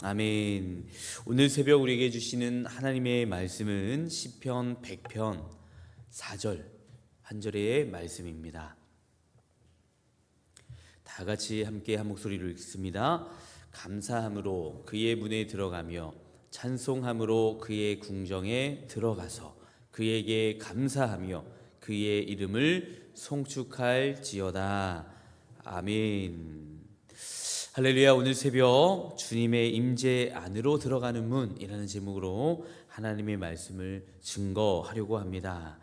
아멘. 오늘 새벽 우리에게 주시는 하나님의 말씀은 시편 100편 4절 한 절의 말씀입니다. 다 같이 함께 한 목소리로 읽습니다. 감사함으로 그의 문에 들어가며 찬송함으로 그의 궁정에 들어가서 그에게 감사하며 그의 이름을 송축할지어다. 아멘. 할렐루야 오늘 새벽 주님의 임재 안으로 들어가는 문이라는 제목으로 하나님의 말씀을 증거하려고 합니다.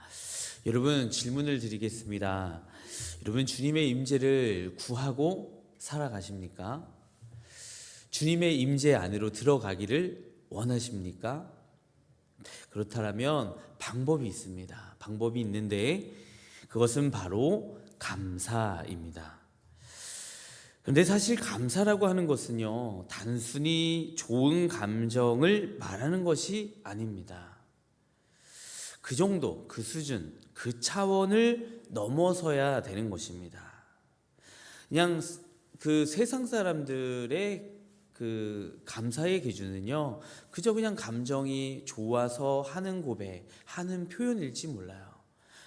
여러분 질문을 드리겠습니다. 여러분 주님의 임재를 구하고 살아가십니까? 주님의 임재 안으로 들어가기를 원하십니까? 그렇다면 방법이 있습니다. 방법이 있는데 그것은 바로 감사입니다. 근데 사실 감사라고 하는 것은요, 단순히 좋은 감정을 말하는 것이 아닙니다. 그 정도, 그 수준, 그 차원을 넘어서야 되는 것입니다. 그냥 그 세상 사람들의 그 감사의 기준은요, 그저 그냥 감정이 좋아서 하는 고백, 하는 표현일지 몰라요.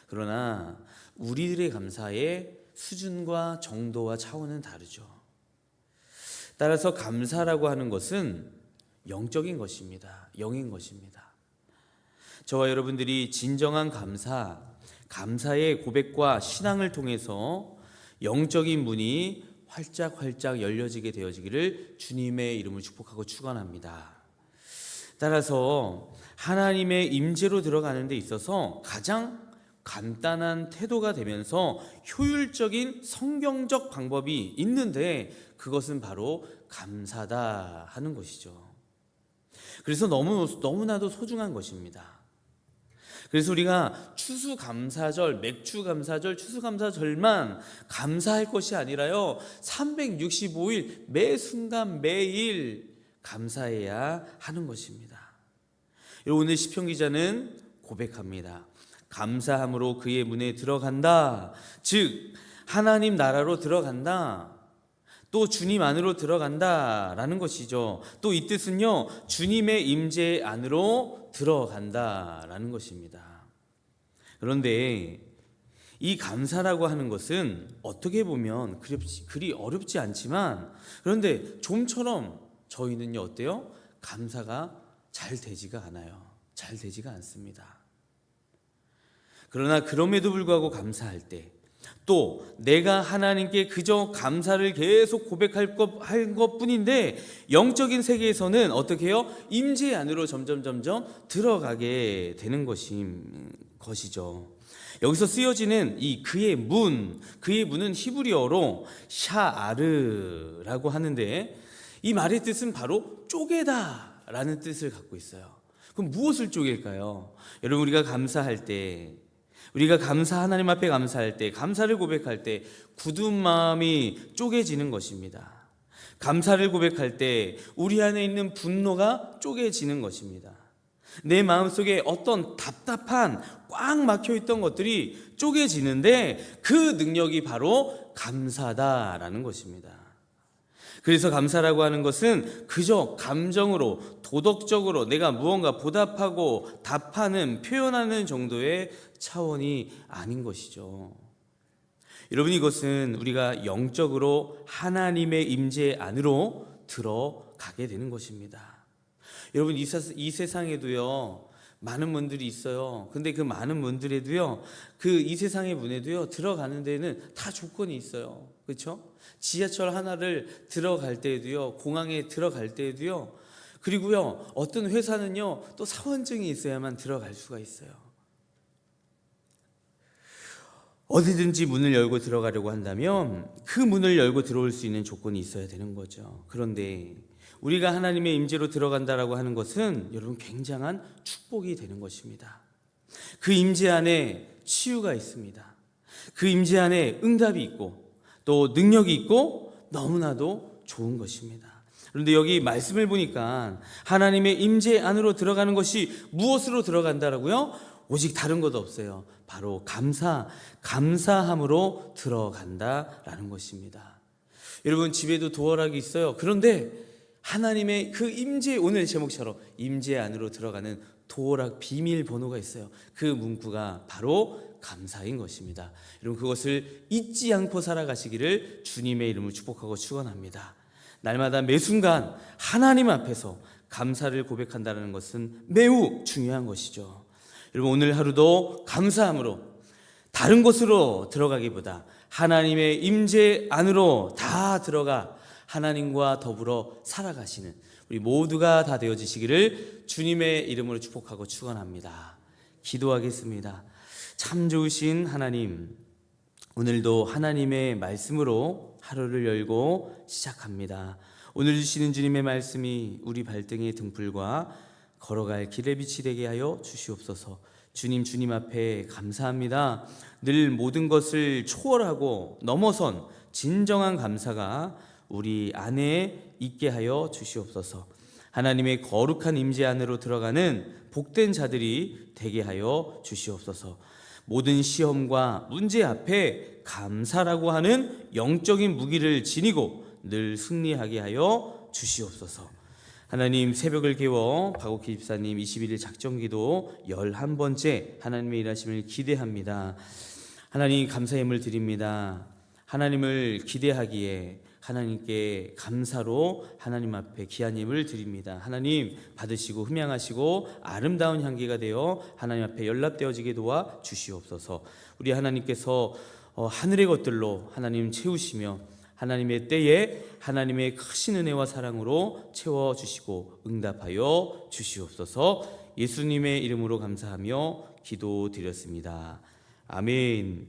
그러나 우리들의 감사의 수준과 정도와 차원은 다르죠. 따라서 감사라고 하는 것은 영적인 것입니다. 영인 것입니다. 저와 여러분들이 진정한 감사, 감사의 고백과 신앙을 통해서 영적인 문이 활짝활짝 열려지게 되어지기를 주님의 이름을 축복하고 축원합니다. 따라서 하나님의 임재로 들어가는 데 있어서 가장 간단한 태도가 되면서 효율적인 성경적 방법이 있는데 그것은 바로 감사다 하는 것이죠. 그래서 너무 너무나도 소중한 것입니다. 그래서 우리가 추수감사절, 맥주감사절, 추수감사절만 감사할 것이 아니라요. 365일 매 순간 매일 감사해야 하는 것입니다. 오늘 시편 기자는 고백합니다. 감사함으로 그의 문에 들어간다. 즉 하나님 나라로 들어간다. 또 주님 안으로 들어간다라는 것이죠. 또 이 뜻은요. 주님의 임재 안으로 들어간다라는 것입니다. 그런데 이 감사라고 하는 것은 어떻게 보면 그리, 그리 어렵지 않지만 그런데 좀처럼 저희는요 어때요? 감사가 잘 되지가 않아요. 잘 되지가 않습니다. 그러나 그럼에도 불구하고 감사할 때, 또 내가 하나님께 그저 감사를 계속 고백할 것, 할 것뿐인데 영적인 세계에서는 어떻게 해요? 임재 안으로 점점 점점 들어가게 되는 것이, 것이죠. 여기서 쓰여지는 이 그의 문, 그의 문은 히브리어로 샤아르라고 하는데 이 말의 뜻은 바로 쪼개다 라는 뜻을 갖고 있어요. 그럼 무엇을 쪼갤까요? 여러분 우리가 감사할 때 우리가 감사 하나님 앞에 감사할 때 감사를 고백할 때 굳은 마음이 쪼개지는 것입니다. 감사를 고백할 때 우리 안에 있는 분노가 쪼개지는 것입니다. 내 마음속에 어떤 답답한 꽉 막혀 있던 것들이 쪼개지는데 그 능력이 바로 감사다라는 것입니다. 그래서 감사라고 하는 것은 그저 감정으로 도덕적으로 내가 무언가 보답하고 답하는 표현하는 정도의 차원이 아닌 것이죠. 여러분 이것은 우리가 영적으로 하나님의 임재 안으로 들어가게 되는 것입니다. 여러분 이, 이 세상에도요 많은 분들이 있어요. 근데 그 많은 분들에도요 그 이 세상의 문에도요 들어가는 데는 다 조건이 있어요. 그렇죠? 지하철 하나를 들어갈 때에도요 공항에 들어갈 때에도요 그리고요 어떤 회사는요 또 사원증이 있어야만 들어갈 수가 있어요. 어디든지 문을 열고 들어가려고 한다면 그 문을 열고 들어올 수 있는 조건이 있어야 되는 거죠. 그런데 우리가 하나님의 임재로 들어간다라고 하는 것은 여러분 굉장한 축복이 되는 것입니다. 그 임재 안에 치유가 있습니다. 그 임재 안에 응답이 있고 또 능력이 있고 너무나도 좋은 것입니다. 그런데 여기 말씀을 보니까 하나님의 임재 안으로 들어가는 것이 무엇으로 들어간다라고요? 오직 다른 것 없어요. 바로 감사, 감사함으로 들어간다라는 것입니다. 여러분 집에도 도어락이 있어요. 그런데 하나님의 그 임재 오늘 제목처럼 임재 안으로 들어가는 도어락 비밀 번호가 있어요. 그 문구가 바로 감사인 것입니다. 여러분 그것을 잊지 않고 살아가시기를 주님의 이름을 축복하고 축원합니다. 날마다 매 순간 하나님 앞에서 감사를 고백한다는 것은 매우 중요한 것이죠. 여러분 오늘 하루도 감사함으로 다른 곳으로 들어가기보다 하나님의 임재 안으로 다 들어가 하나님과 더불어 살아가시는 우리 모두가 다 되어지시기를 주님의 이름으로 축복하고 축원합니다. 기도하겠습니다. 참 좋으신 하나님, 오늘도 하나님의 말씀으로 하루를 열고 시작합니다. 오늘 주시는 주님의 말씀이 우리 발등의 등불과 걸어갈 길의 빛이 되게 하여 주시옵소서. 주님 주님 앞에 감사합니다. 늘 모든 것을 초월하고 넘어선 진정한 감사가 우리 안에 있게 하여 주시옵소서. 하나님의 거룩한 임재 안으로 들어가는 복된 자들이 되게 하여 주시옵소서. 모든 시험과 문제 앞에 감사라고 하는 영적인 무기를 지니고 늘 승리하게 하여 주시옵소서. 하나님 새벽을 깨워 박옥희 집사님 21일 작정기도 11번째 하나님의 일하심을 기대합니다. 하나님 감사의 힘을 드립니다. 하나님을 기대하기에 하나님께 감사로 하나님 앞에 귀한 힘을 드립니다. 하나님 받으시고 흠양하시고 아름다운 향기가 되어 하나님 앞에 연락되어지게 도와 주시옵소서. 우리 하나님께서 어, 하늘의 것들로 하나님 채우시며 하나님의 때에 하나님의 크신 은혜와 사랑으로 채워 주시고 응답하여 주시옵소서. 예수님의 이름으로 감사하며 기도드렸습니다. 아멘.